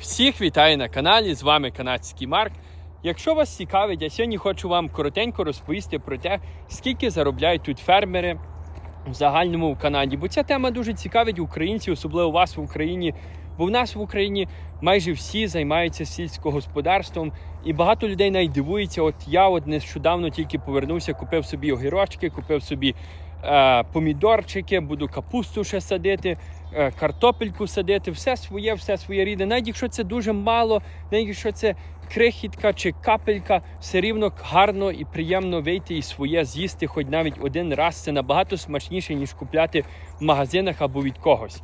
Всіх вітаю на каналі, з вами канадський Марк. Якщо вас цікавить, я сьогодні хочу вам коротенько розповісти про те, скільки заробляють тут фермери в загальному в Канаді. Бо ця тема дуже цікавить українців, особливо вас в Україні. Бо в нас в Україні майже всі займаються сільськогосподарством, і багато людей навіть дивується. От я от нещодавно тільки повернувся, купив собі огірочки, купив собі помідорчики, буду капусту ще садити, е, картопельку садити, все своє, все своє рідне. Навіть якщо це дуже мало, навіть якщо це крихітка чи капелька, все рівно гарно і приємно вийти і своє з'їсти, хоч навіть один раз. Це набагато смачніше, ніж купляти в магазинах або від когось.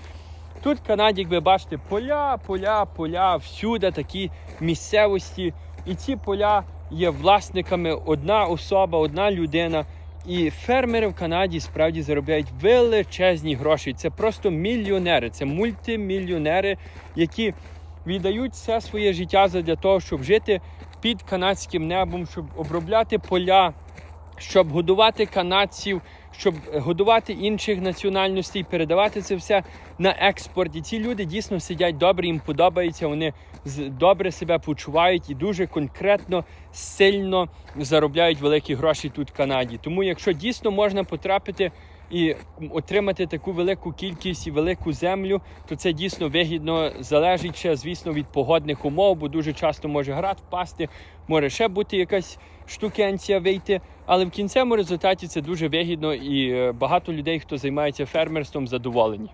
Тут в Канаді, як ви бачите, поля, поля, поля, всюди такі місцевості. І ці поля є власниками одна особа, одна людина. І фермери в Канаді справді заробляють величезні гроші. Це просто мільйонери, це мультимільйонери, які віддають все своє життя для того, щоб жити під канадським небом, щоб обробляти поля, щоб годувати канадців, щоб годувати інших національностей, передавати це все на експорт. І ці люди дійсно сидять добре, їм подобається. Вони добре себе почувають і дуже конкретно, сильно заробляють великі гроші тут в Канаді. Тому, якщо дійсно можна потрапити. І отримати таку велику кількість і велику землю, то це дійсно вигідно залежить ще, звісно, від погодних умов, бо дуже часто може град впасти, може ще бути якась штукенція вийти. Але в кінцевому результаті це дуже вигідно і е, багато людей, хто займається фермерством, задоволені.